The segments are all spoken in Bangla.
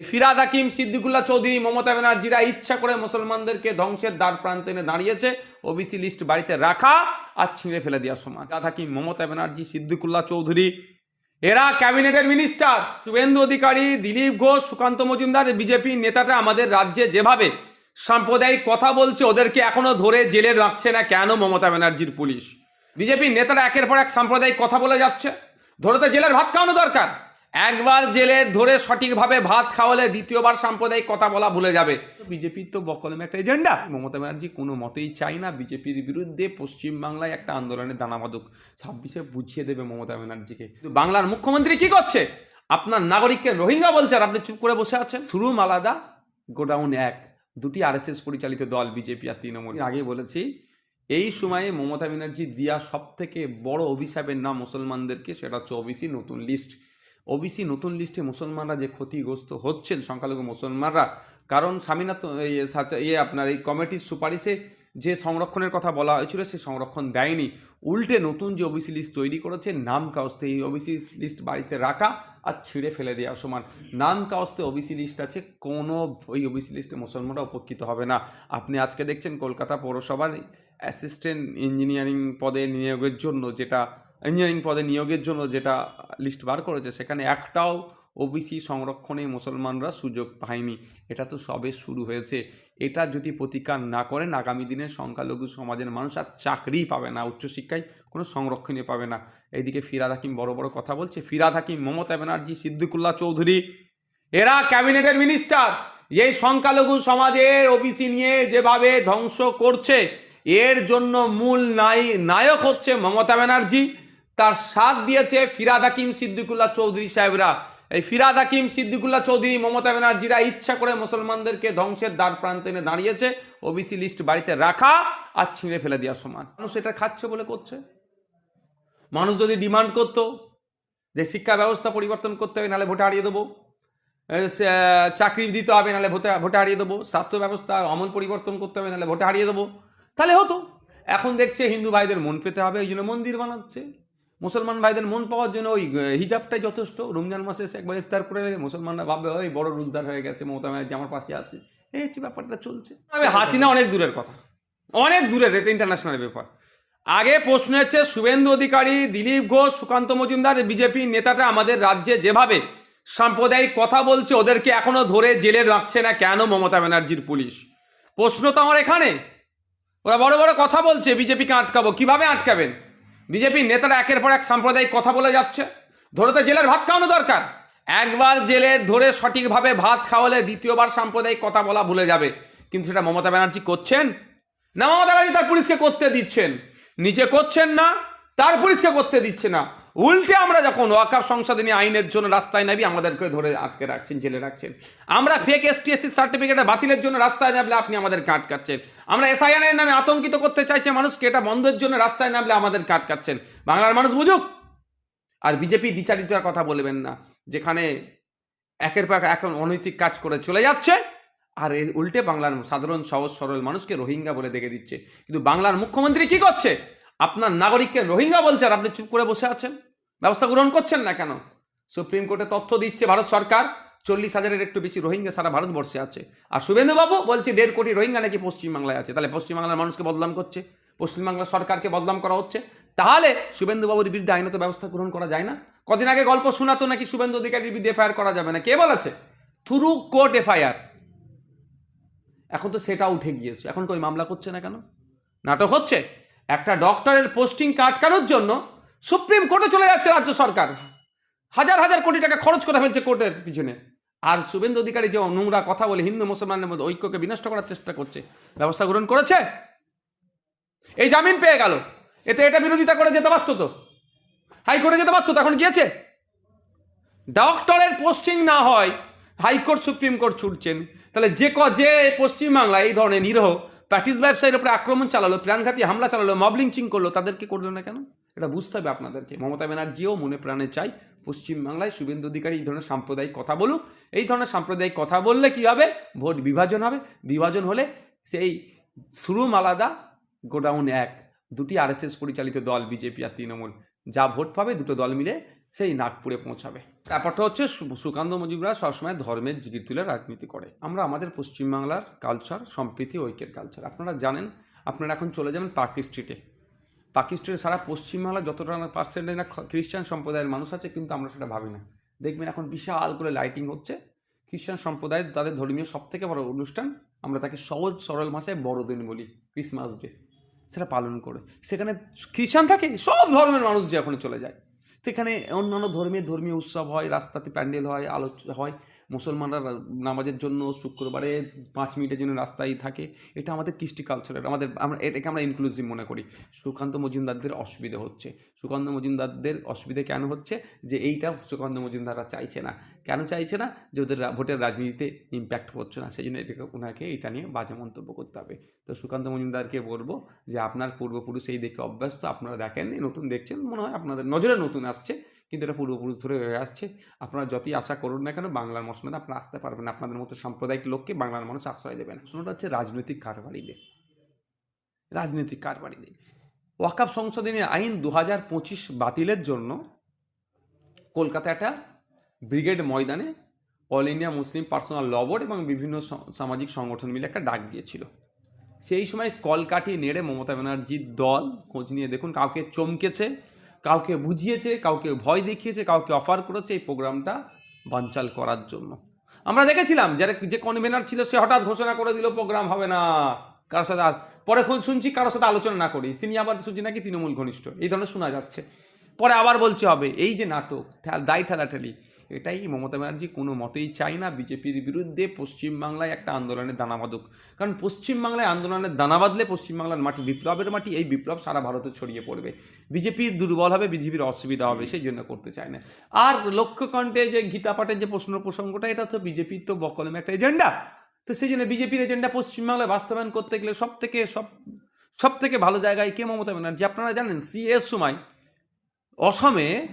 ফিরাদ হাকিম, সিদ্দিকুল্লাহ চৌধুরী, মমতা ব্যানার্জিরা ইচ্ছা করে মুসলমানদেরকে ধ্বংসের দ্বার প্রান্তে এনে দাঁড়িয়েছে। ওবিসি লিস্ট বাড়িতে রাখা আর ছিঁড়ে ফেলে দেওয়া সমান। ফিরাদ হাকিম, মমতা ব্যানার্জি, সিদ্দিকুল্লাহ চৌধুরী, এরা ক্যাবিনেটের মিনিস্টার। শুভেন্দু অধিকারী, দিলীপ ঘোষ, সুকান্ত মজুমদার, বিজেপি নেতাটা আমাদের রাজ্যে যেভাবে সাম্প্রদায়িক কথা বলছে, ওদেরকে এখনও ধরে জেলে রাখছে না কেন মমতা ব্যানার্জির পুলিশ? বিজেপির নেতারা একের পর এক সাম্প্রদায়িক কথা বলে যাচ্ছে। ধরে তো জেলের ভাত খাওয়ানো দরকার। একবার জেলে ধরে সঠিকভাবে ভাত খাওয়ালে দ্বিতীয়বার সাম্প্রদায়িক কথা বলা ভুলে যাবে। বিজেপির তো বকলমে একটা এজেন্ডা। মমতা ব্যানার্জি কোনো মতেই চাই না। বিজেপির বিরুদ্ধে পশ্চিমবাংলায় একটা আন্দোলনের দানাবাদক ছাব্বিশে বুঝিয়ে দেবে মমতা ব্যানার্জিকে। কিন্তু বাংলার মুখ্যমন্ত্রী কি করছে? আপনার নাগরিককে রোহিঙ্গা বলছে আর আপনি চুপ করে বসে আছেন? শুরু আলাদা গোডাউন এক। দুটি আরএসএস পরিচালিত দল বিজেপি আর তৃণমূল। আগে বলেছি এই সময়ে মমতা ব্যানার্জি দিয়া সব থেকে বড় অভিশাপের নাম মুসলমানদেরকে সেটা হচ্ছে ওবিসি নতুন লিস্ট। ওবিসি নতুন লিস্টে মুসলমানরা যে ক্ষতিগ্রস্ত হচ্ছেন, সংখ্যালঘু মুসলমানরা, কারণ স্বামীনাথ ইয়ে আপনার এই কমিটির সুপারিশে যে সংরক্ষণের কথা বলা হয়েছিল, সে সংরক্ষণ দেয়নি। উল্টে নতুন যে ওবিসি লিস্ট তৈরি করেছে নাম কাউস্তে এই ওবিসি লিস্ট বাড়িতে রাখা আর ছিঁড়ে ফেলে দেওয়া সমান। নাম কাউস্তে ওবিসি লিস্ট আছে, কোনো ওই ওবিসি লিস্টে মুসলমানরা উপকৃত হবে না। আপনি আজকে দেখছেন কলকাতা পৌরসভার অ্যাসিস্ট্যান্ট ইঞ্জিনিয়ারিং পদে নিয়োগের জন্য যেটা ইঞ্জিনিয়ারিং পদে নিয়োগের জন্য যেটা লিস্ট বার করেছে, সেখানে একটাও ওবিসি সংরক্ষণে মুসলমানরা সুযোগ পায়নি। এটা তো সবে শুরু হয়েছে। এটা যদি প্রতিকার না করেন, আগামী দিনে সংখ্যালঘু সমাজের মানুষ আর চাকরিই পাবে না, উচ্চশিক্ষায় কোনো সংরক্ষণই পাবে না। এইদিকে ফিরাদ হাকিম বড় বড় কথা বলছে। ফিরাদ হাকিম, মমতা ব্যানার্জি, সিদ্দিকুল্লাহ চৌধুরী, এরা ক্যাবিনেটের মিনিস্টার এই সংখ্যালঘু সমাজের ওবিসি নিয়ে যেভাবে ধ্বংস করছে, এর জন্য মূল নাই, নায়ক হচ্ছে মমতা ব্যানার্জি। তার সাথ দিয়েছে ফিরাদ হাকিম সিদ্দিকুল্লাহ চৌধুরী সাহেবরা। এই ফিরাদ হাকিম সিদ্দিকুল্লাহ চৌধুরী, মমতা ব্যানার্জিরা ইচ্ছা করে মুসলমানদেরকে ধ্বংসের দ্বার প্রান্তে এনে দাঁড়িয়েছে, ওবিসি লিস্ট বাড়িতে রাখা আর ছিঁড়ে ফেলে দেওয়া সমান। মানুষ এটা খাচ্ছে বলে করছে। মানুষ যদি ডিমান্ড করতো যে শিক্ষা ব্যবস্থা পরিবর্তন করতে হবে, নাহলে ভোটে হারিয়ে দেবো। চাকরি দিতে হবে, নাহলে ভোটে ভোটে হারিয়ে দেবো। স্বাস্থ্য ব্যবস্থা আমল পরিবর্তন করতে হবে, নাহলে ভোটে হারিয়ে দেবো। তাহলে হতো। এখন দেখছে হিন্দু ভাইদের মন পেতে হবে ওই জন্য মন্দির বানাচ্ছে। মুসলমান ভাইদের মন পাওয়ার জন্য ওই হিজাবটাই যথেষ্ট। রমজান মাসে এসে একবার ইফতার করে মুসলমানরা ভাববে, ওই বড় রোজদার হয়ে গেছে, মমতা ব্যানার্জি আমার পাশে আছে। এই হচ্ছে ব্যাপারটা চলছে। তবে হাসিনা অনেক দূরের কথা। অনেক দূরের, এটা ইন্টারন্যাশনাল ব্যাপার। আগে প্রশ্ন হচ্ছে, শুভেন্দু অধিকারী, দিলীপ ঘোষ, সুকান্ত মজুমদার, বিজেপি নেতাটা আমাদের রাজ্যে যেভাবে সাম্প্রদায়িক কথা বলছে, ওদেরকে এখনও ধরে জেলে রাখছে না কেন মমতা ব্যানার্জির পুলিশ? প্রশ্ন তো আমার এখানে। ওরা বড় বড় কথা বলছে, বিজেপিকে আটকাবো। কীভাবে আটকাবেন? বিজেপির নেতারা একের পর এক সাম্প্রদায়িক কথা বলে যাচ্ছে। ধরে তো জেলের ভাত খাওয়ানো দরকার। একবার জেলে ধরে সঠিকভাবে ভাত খাওয়ালে দ্বিতীয়বার সাম্প্রদায়িক কথা বলা ভুলে যাবে। কিন্তু সেটা মমতা ব্যানার্জি করছেন? না, মমতা ব্যানার্জি তার পুলিশকে করতে দিচ্ছেন। নিজে করছেন না, তার পুলিশকে করতে দিচ্ছে না। উল্টে আমরা যখন ওয়াকাপ সংশোধনী আইনের জন্য রাস্তায় নাবি আমাদেরকে ধরে আটকে রাখছেন, জেলে রাখছেন। আমরা ফেক এসটিএসসি সার্টিফিকেট বাতিলের জন্য রাস্তায় নামলে আপনি আমাদেরকে আটকাচ্ছেন। আমরা এসআইআর নামে আতঙ্কিত করতে চাইছে মানুষকে, এটা বন্ধের জন্য রাস্তায় নামলে আমাদেরকে আটকাচ্ছেন। বাংলার মানুষ বুঝুক। আর বিজেপি দ্বিচারিতার কথা বলবেন না, যেখানে একের পর এখন অনৈতিক কাজ করে চলে যাচ্ছে। আর এর উল্টে বাংলার সাধারণ, সহজ, সরল মানুষকে রোহিঙ্গা বলে দেখে দিচ্ছে। কিন্তু বাংলার মুখ্যমন্ত্রী কি করছে? আপনার নাগরিককে রোহিঙ্গা বলছে আর আপনি চুপ করে বসে আছেন। ব্যবস্থা গ্রহণ করছেন না কেন? সুপ্রিম কোর্টে তথ্য দিচ্ছে ভারত সরকার চল্লিশ হাজারের একটু বেশি রোহিঙ্গা সারা ভারতবর্ষে আছে। আর শুভেন্দুবাবু বলছে দেড় কোটি রোহিঙ্গা নাকি পশ্চিমবাংলায় আছে। তাহলে পশ্চিমবাংলার মানুষকে বদনাম করছে। পশ্চিমবাংলার সরকারকে বদনাম করা হচ্ছে। তাহলে শুভেন্দুবাবুর বিরুদ্ধে আইনত ব্যবস্থা গ্রহণ করা যায় না? কদিন আগে গল্প শোনাতো নাকি শুভেন্দু অধিকারীর বিরুদ্ধে এফআইআর করা যাবে না। কে বলেছে? Through court FIR. এখন তো সেটা উঠে গিয়েছে। এখন কই মামলা করছে না কেন? নাটক হচ্ছে? একটা ডক্টরের পোস্টিং আটকানোর জন্য সুপ্রিম কোর্টে চলে যাচ্ছে রাজ্য সরকার। হাজার হাজার কোটি টাকা খরচ করে ফেলছে কোর্টের পিছনে। আর শুভেন্দু অধিকারী যে নোংরা কথা বলে হিন্দু মুসলমানের মধ্যে ঐক্যকে বিনষ্ট করার চেষ্টা করছে, ব্যবস্থা গ্রহণ করেছে? এই জামিন পেয়ে গেল। এতে এটা বিরোধিতা করে যেতে পারতো তো। হাইকোর্টে যেতে পারতো তো, এখন গিয়েছে? ডক্টরের পোস্টিং না হয়, হাইকোর্ট, সুপ্রিম কোর্ট ছুটছেন। তাহলে যে ক যে পশ্চিমবাংলায় এই ধরনের নিরহ প্যাটিস ব্যবসায়ীর উপরে আক্রমণ চালালো, প্রাণঘাতী হামলা চালালো মব লিঞ্চিং করল, তাদেরকে করল না কেন? এটা বুঝতে হবে আপনাদেরকে। মমতা ব্যানার্জিও মনে প্রাণে চাই পশ্চিমবাংলায়। শুভেন্দু অধিকারী এই ধরনের সাম্প্রদায়িক কথা বলুক। এই ধরনের সাম্প্রদায়িক কথা বললে কি হবে? ভোট বিভাজন হবে। বিভাজন হলে সেই শুরুম আলাদা গোডাউন এক, দুটি আরএসএস পরিচালিত দল, বিজেপি আর তৃণমূল। যা ভোট পাবে, দুটো দল মিলে সেই নাগপুরে পৌঁছাবে। ব্যাপারটা হচ্ছে সুকান্ত মজুমদার সবসময় ধর্মের জিগির তুলে রাজনীতি করে। আমরা আমাদের পশ্চিমবাংলার কালচার সম্প্রীতি, ঐক্যের কালচার আপনারা জানেন, আপনারা এখন চলে যাবেন পার্কি স্ট্রিটে পার্কি স্ট্রিটে সারা পশ্চিমবাংলা যতটা পার্সেন্টেজ না খ্রিস্টান সম্প্রদায়ের মানুষ আছে, কিন্তু আমরা সেটা ভাবি না। দেখবেন এখন বিশাল করে লাইটিং হচ্ছে। খ্রিস্টান সম্প্রদায়ের তাদের ধর্মীয় সব থেকে বড় অনুষ্ঠান, আমরা তাকে সহজ, সরল ভাষায় বড়দিন বলি ক্রিসমাস ডে সেটা পালন করে। সেখানে খ্রিস্টান থাকে, সব ধর্মের মানুষ যে এখন চলে যায়। সেখানে অন্যান্য ধর্মের ধর্মীয় উৎসব হয়, রাস্তাতে প্যান্ডেল হয় আলো হয়। মুসলমানরা নামাজের জন্য শুক্রবারে পাঁচ মিনিটের জন্য রাস্তায় থাকে। এটা আমাদের কৃষ্টি কালচারের আমাদের, আমরা, এটাকে আমরা ইনক্লুসিভ মনে করি। সুকান্ত মজুমদারদের অসুবিধা হচ্ছে। সুকান্ত মজুমদারদের অসুবিধে কেন হচ্ছে? যে এইটা সুকান্ত মজুমদাররা চাইছে না। কেন চাইছে না? যে ওদের ভোটের রাজনীতিতে ইম্প্যাক্ট পড়ছে না। সেই জন্য এটাকে, ওনাকে এটা নিয়ে বাজে মন্তব্য করতে হবে। তো সুকান্ত মজুমদারকে বলব যে আপনার পূর্বপুরুষ এই দেখে অভ্যস্ত, আপনারা দেখেননি, নতুন দেখছেন, মনে হয় আপনাদের নজরে নতুন আসছে, কিন্তু এটা পূর্বপুরুষ ধরে হয়ে আসছে। আপনারা যতই আশা করুন না কেন, বাংলার মশলাতে আপনারা আসতে পারবেন। আপনাদের মতো সাম্প্রদায়িক লোককে বাংলার মানুষ আশ্রয় দেবে না। প্রশ্নটা হচ্ছে রাজনৈতিক কারবারিদের। রাজনৈতিক কারবারিদের। ওয়াকাফ সংশোধনী আইন দু হাজার পঁচিশ বাতিলের জন্য কলকাতা একটা ব্রিগেড ময়দানে all India Muslim personal law board এবং বিভিন্ন সামাজিক সংগঠন মিলে একটা ডাক দিয়েছিল। সেই সময় কলকাঠি নেড়ে মমতা ব্যানার্জির দল খোঁজ নিয়ে দেখুন কাউকে চমকেছে কাউকে বুঝিয়েছে, কাউকে ভয় দেখিয়েছে, কাউকে অফার করেছে এই প্রোগ্রামটা বানচাল করার জন্য। আমরা দেখেছিলাম, যারা যে কনভেনার ছিল সে হঠাৎ ঘোষণা করে দিল, প্রোগ্রাম হবে না। কারোর সাথে আর, পরে শুনছি কারোর সাথে আলোচনা না করি। তিনি আবার শুনছি নাকি তৃণমূল ঘনিষ্ঠ। এই ধরনের শোনা যাচ্ছে। পরে আবার বলছে হবে। এই যে নাটক দায় ঠেলাঠেলি। এটাই মমতা ব্যানার্জি কোনো মতেই চায় না। বিজেপির বিরুদ্ধে পশ্চিমবাংলায় একটা আন্দোলনের দানা বাঁধুক। কারণ পশ্চিমবাংলায় আন্দোলনের দানা বাঁধলে পশ্চিমবাংলার মাটি বিপ্লবের মাটি, এই বিপ্লব সারা ভারতে ছড়িয়ে পড়বে। বিজেপির দুর্বল হবে, বিজেপির অসুবিধা হবে, সেই জন্য করতে চায় না। আর লক্ষ্যকণ্ঠে যে গীতা পাঠের যে প্রশ্ন প্রসঙ্গটা, এটা তো বিজেপির তো বকলমে একটা এজেন্ডা। তো সেই জন্য বিজেপির এজেন্ডা পশ্চিমবাংলায় বাস্তবায়ন করতে গেলে সব থেকে সব সব থেকে ভালো জায়গায় কে মমতা ব্যানার্জি? আপনারা জানেন সিএস সময় অসমে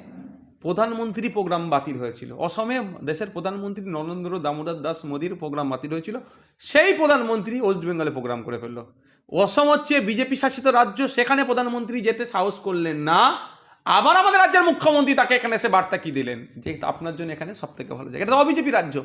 প্রধানমন্ত্রী প্রোগ্রাম বাতিল হয়েছিল। অসমে দেশের প্রধানমন্ত্রী নরেন্দ্র দামোদর দাস মোদীর প্রোগ্রাম বাতিল হয়েছিল। সেই প্রধানমন্ত্রী ওয়েস্ট বেঙ্গলে প্রোগ্রাম করে ফেলল। অসম হচ্ছে বিজেপি শাসিত রাজ্য, সেখানে প্রধানমন্ত্রী যেতে সাহস করলেন না। আবার আমাদের রাজ্যের মুখ্যমন্ত্রী তাকে এখানে এসে বার্তা কি দিলেন? যে আপনার জন্য এখানে সব থেকে ভালো জায়গা। এটা তো অবিজেপি রাজ্য।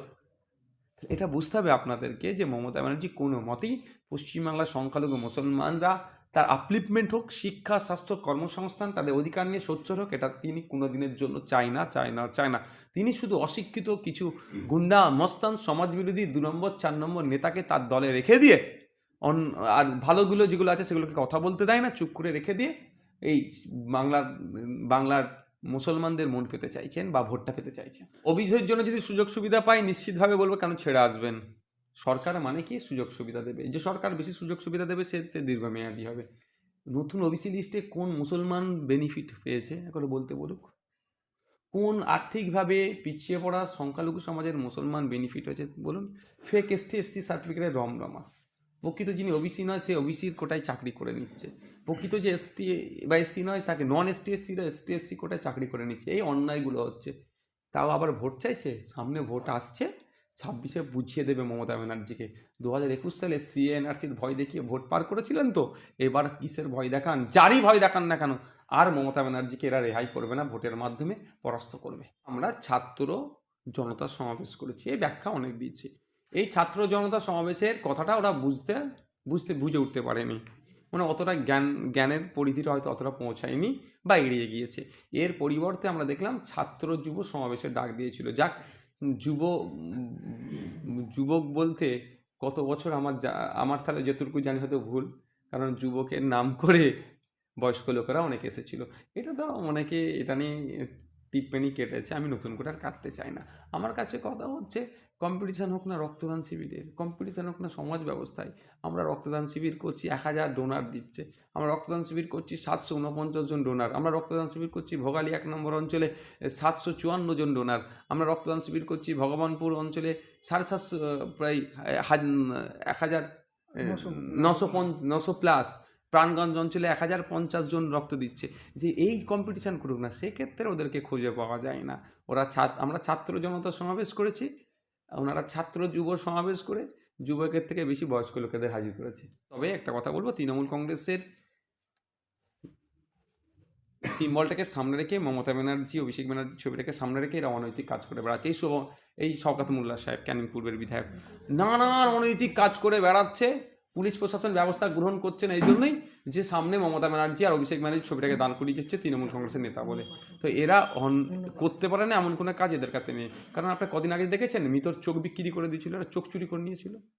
এটা বুঝতে হবে আপনাদেরকে যে মমতা ব্যানার্জি কোনো মতেই পশ্চিমবাংলার সংখ্যালঘু মুসলমানরা তার আপলিপমেন্ট হোক, শিক্ষা, স্বাস্থ্য, কর্মসংস্থান, তাদের অধিকার নিয়ে সোচ্চার হোক, এটা তিনি কোনো দিনের জন্য চায় না চায় না চায় না। তিনি শুধু অশিক্ষিত কিছু গুন্ডা, মস্তান, সমাজবিরোধী দু নম্বর, চার নম্বর নেতাকে তার দলে রেখে দিয়ে, অন, আর ভালোগুলো যেগুলো আছে সেগুলোকে কথা বলতে দেয় না, চুপ করে রেখে দিয়ে এই বাংলার বাংলার মুসলমানদের মন পেতে চাইছেন বা ভোটটা পেতে চাইছেন। অভিযোগের জন্য যদি সুযোগ সুবিধা পায়, নিশ্চিতভাবে বলব কেন ছেড়ে আসবেন? সরকার মানে কি? সুযোগ সুবিধা দেবে। যে সরকার বেশি সুযোগ সুবিধা দেবে, সে সে দীর্ঘমেয়াদী হবে। নতুন ওবিসি লিস্টে কোন মুসলমান বেনিফিট পেয়েছে? এখন বলতে বলুক। কোন আর্থিকভাবে পিছিয়ে পড়া সংখ্যালঘু সমাজের মুসলমান বেনিফিট হয়েছে? বলুন। ফেক এসটি এসটি সার্টিফিকেটের রমরমা। প্রকৃত যিনি ওবিসি নয়, সে ওবিসির কোটায় চাকরি করে নিচ্ছে। প্রকৃত যে এসটি বা এসসি নয়, তাকে নন এসটি এসসিরা এসটি এসসি কোটায় চাকরি করে নিচ্ছে। এই অন্যায়গুলো হচ্ছে। তাও আবার ভোট চাইছে? সামনে ভোট আসছে। ছাব্বিশে বুঝিয়ে দেবে মমতা ব্যানার্জিকে। দু হাজার একুশ সালে সিএনআরসির ভয় দেখিয়ে ভোট পার করেছিলেন তো? এবার কিসের ভয় দেখান? যারই ভয় দেখান না কেন, আর মমতা ব্যানার্জিকে এরা রেহাই করবে না, ভোটের মাধ্যমে পরাস্ত করবে। আমরা ছাত্র জনতা সমাবেশ করেছি, এই ব্যাখ্যা অনেক দিয়েছি। এই ছাত্র জনতা সমাবেশের কথাটা ওরা বুঝতে বুঝতে, বুঝে উঠতে পারেনি। মানে অতটা জ্ঞান, জ্ঞানের পরিধিটা হয়তো অতটা পৌঁছায়নি বা এড়িয়ে গিয়েছে। এর পরিবর্তে আমরা দেখলাম ছাত্র যুব সমাবেশের ডাক দিয়েছিল। যাক, যুব যুবক বলতে কত বছর আমার যা- আমার তাহলে যতটুকু জানি হয়তো ভুল। কারণ যুবকের নাম করে বয়স্ক লোকেরা অনেকে এসেছিল। এটা তো অনেকে এটা নিয়ে টিপ্পনি কেটেছে আমি নতুন করে আর কাটতে চাই না। আমার কাছে কথা হচ্ছে কম্পিটিশান হোক না রক্তদান শিবিরের কম্পিটিশান হোক না সমাজ ব্যবস্থায় আমরা রক্তদান শিবির করছি এক হাজার ডোনার দিচ্ছে। আমরা রক্তদান শিবির করছি সাতশো উনপঞ্চাশ জন ডোনার আমরা রক্তদান শিবির করছি ভোগালী এক নম্বর অঞ্চলে সাতশো চুয়ান্ন জন ডোনার আমরা রক্তদান শিবির করছি ভগবানপুর অঞ্চলে সাড়ে সাতশো প্রায় এক হাজার নশো পঞ্চ নশো প্লাস প্রাণগঞ্জ অঞ্চলে এক হাজার পঞ্চাশ জন রক্ত দিচ্ছে। যে এই কম্পিটিশান করুক না, সেক্ষেত্রে ওদেরকে খুঁজে পাওয়া যায় না। ওরা ছাত্র আমরা ছাত্র জনতা সমাবেশ করেছি, ওনারা ছাত্র যুব সমাবেশ করে যুবকের থেকে বেশি বয়স্ক লোকেদের হাজির করেছে। তবে একটা কথা বলব, তৃণমূল কংগ্রেসের সিম্বলটাকে সামনে রেখে মমতা ব্যানার্জি, অভিষেক ব্যানার্জি ছবিটাকে সামনে রেখে এরা অনৈতিক কাজ করে বেড়াচ্ছে। এই শুভ এই শওকাত মোল্লা সাহেব, ক্যানিং পূর্বের বিধায়ক, নানান অনৈতিক কাজ করে বেড়াচ্ছে। পুলিশ প্রশাসন ব্যবস্থা গ্রহণ করছে না এই জন্যই যে সামনে মমতা ব্যানার্জি আর অভিষেক ব্যানার্জি ছবিটাকে দান করিয়ে তৃণমূল কংগ্রেসের নেতা বলে। তো এরা করতে পারে না এমন কোনো কাজ এদের কাছে নেই। কারণ আপনি কদিন আগে দেখেছেন, মৃতর চোখ বিক্রি করে দিয়েছিল এরা চোখ চুরি করে নিয়েছিল।